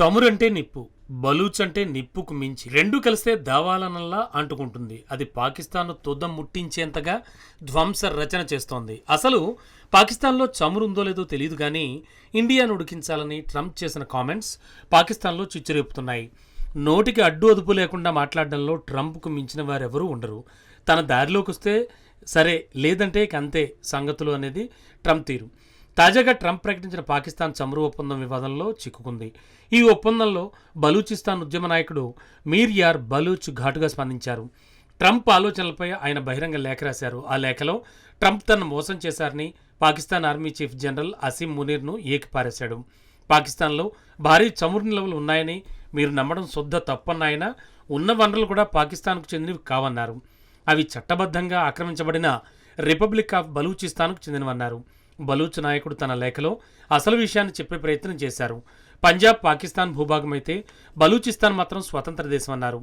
సమురంటే నిప్పు బలూచ్ అంటే నిప్పుకు మించి రెండు కలిస్తే దావాలనల్లా అంటుకుంటుంది. అది పాకిస్తాన్ తుదం ముట్టించేంతగా ధ్వంస రచన చేస్తోంది. అసలు పాకిస్తాన్లో చమురు ఉందో లేదో తెలియదు కానీ ఇండియాను ఉడికించాలని ట్రంప్ చేసిన కామెంట్స్ పాకిస్తాన్లో చిచ్చురేపుతున్నాయి. నోటికి అడ్డు అదుపు లేకుండా మాట్లాడడంలో ట్రంప్కు మించిన వారెవరూ ఉండరు. తన దారిలోకి వస్తే సరే లేదంటే ఇక అంతే సంగతులు అనేది ట్రంప్ తీరు. తాజాగా ట్రంప్ ప్రకటించిన పాకిస్తాన్ చమురు ఒప్పందం వివాదంలో చిక్కుకుంది. ఈ ఒప్పందంలో బలూచిస్తాన్ ఉద్యమ నాయకుడు మీర్ యార్ బలూచ్ ఘాటుగా స్పందించారు. ట్రంప్ ఆలోచనలపై ఆయన బహిరంగ లేఖ రాశారు. ఆ లేఖలో ట్రంప్ తను మోసం చేశారని Pakistan army chief general Asim మునీర్ను ఏకిపారేశాడు. పాకిస్తాన్లో భారీ చమురు నిల్వలు ఉన్నాయని మీరు నమ్మడం శుద్ధ తప్పన్నాయన ఉన్న వనరులు కూడా పాకిస్తాన్కు చెందినవి కావన్నారు. అవి చట్టబద్ధంగా ఆక్రమించబడిన రిపబ్లిక్ ఆఫ్ బలూచిస్తాన్కు చెందినవన్నారు. బలూచ్ నాయకుడు తన లేఖలో అసలు విషయాన్ని చెప్పే ప్రయత్నం చేశారు. పంజాబ్ పాకిస్తాన్ భూభాగం అయితే బలూచిస్తాన్ మాత్రం స్వతంత్ర దేశం అన్నారు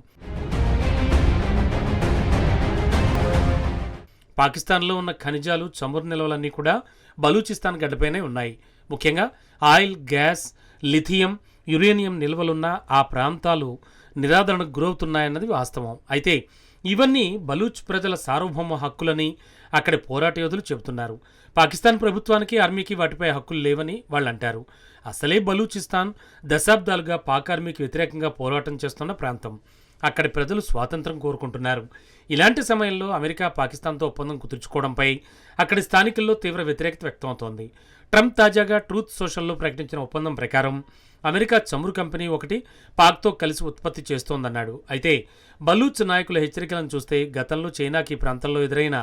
పాకిస్తాన్లో ఉన్న ఖనిజాలు చమురు నిల్వలన్నీ కూడా బలూచిస్తాన్ గడ్డపైనే ఉన్నాయి. ముఖ్యంగా ఆయిల్ గ్యాస్ లిథియం యురేనియం నిల్వలున్న ఆ ప్రాంతాలు నిరాదరణకు గురవుతున్నాయన్నది వాస్తవం. అయితే ఇవన్నీ బలూచ్ ప్రజల సార్వభౌమ హక్కులని అక్కడి పోరాట యోధులు చెబుతున్నారు. పాకిస్తాన్ ప్రభుత్వానికి ఆర్మీకి వాటిపై హక్కులు లేవని వాళ్ళు అంటారు అసలే బలూచిస్తాన్ దశాబ్దాలుగా పాక్ ఆర్మీకి వ్యతిరేకంగా పోరాటం చేస్తున్న ప్రాంతం. అక్కడి ప్రజలు స్వాతంత్రం కోరుకుంటున్నారు. ఇలాంటి సమయంలో అమెరికా పాకిస్తాన్తో ఒప్పందం కుదుర్చుకోవడంపై అక్కడి స్థానికుల్లో తీవ్ర వ్యతిరేకత వ్యక్తమవుతోంది. ట్రంప్ తాజాగా ట్రూత్ సోషల్లో ప్రకటించిన ఒప్పందం ప్రకారం అమెరికా చమురు కంపెనీ ఒకటి పాక్తో కలిసి ఉత్పత్తి చేస్తోందన్నాడు. అయితే బలూచ్ నాయకుల హెచ్చరికలను చూస్తే గతంలో చైనాకి ఈ ప్రాంతంలో ఎదురైన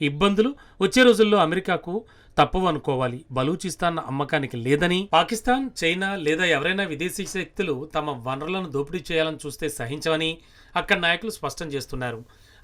ఇబ్బందులు వచ్చే రోజుల్లో అమెరికాకు తప్పవు అనుకోవాలి బలూచిస్తాన్ అమ్మకానికి లేదని పాకిస్తాన్ చైనా లేదా ఎవరైనా విదేశీ శక్తులు తమ వనరులను దోపిడీ చేయాలని చూస్తే సహించవని అక్కడ నాయకులు స్పష్టం చేస్తున్నారు.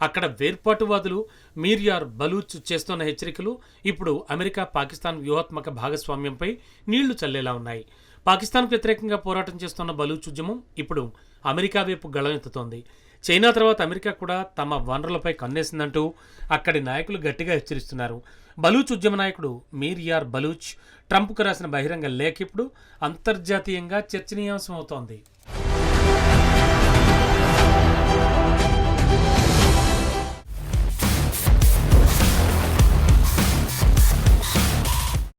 అక్కడ వేర్పాటువాదులు మీర్యార్ బలూచ్ చేస్తున్న హెచ్చరికలు ఇప్పుడు అమెరికా పాకిస్తాన్ వ్యూహాత్మక భాగస్వామ్యంపై నీళ్ళు చల్లేలా ఉన్నాయి. పాకిస్తాన్కు వ్యతిరేకంగా పోరాటం చేస్తున్న బలూచ్ ఉద్యమం ఇప్పుడు అమెరికా వైపు గళమెత్తుతోంది. చైనా తర్వాత అమెరికా కూడా తమ వనరులపై కన్నేసిందంటూ అక్కడి నాయకులు గట్టిగా హెచ్చరిస్తున్నారు. బలూచ్ ఉద్యమ నాయకుడు మీర్యార్ బలూచ్ ట్రంప్కు రాసిన బహిరంగ లేఖ ఇప్పుడు అంతర్జాతీయంగా చర్చనీయాంశం అవుతోంది